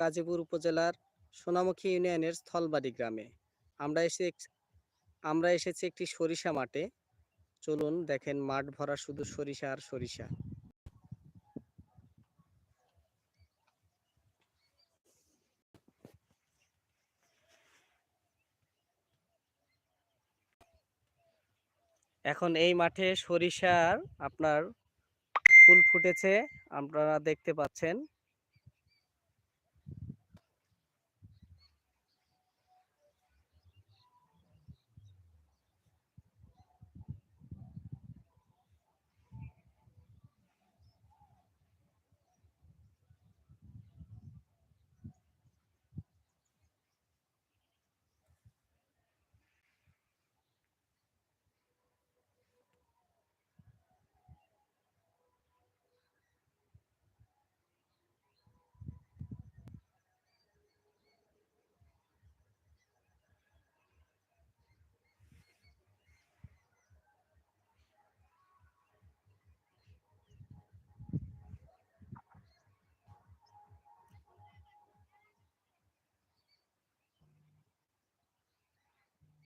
গাজীপুর উপজেলার সোনামুখী ইউনিয়নের স্থলবাড়ি গ্রামে। আমরা এসে আমরা এসেছি একটি সরিষা মাঠে। চলুন দেখেন মাঠ ভরা শুধু সরিষা আর সরিষা। এখন এই মাঠে সরিষার আপনার ফুল ফুটেছে, আপনারা দেখতে পাচ্ছেন।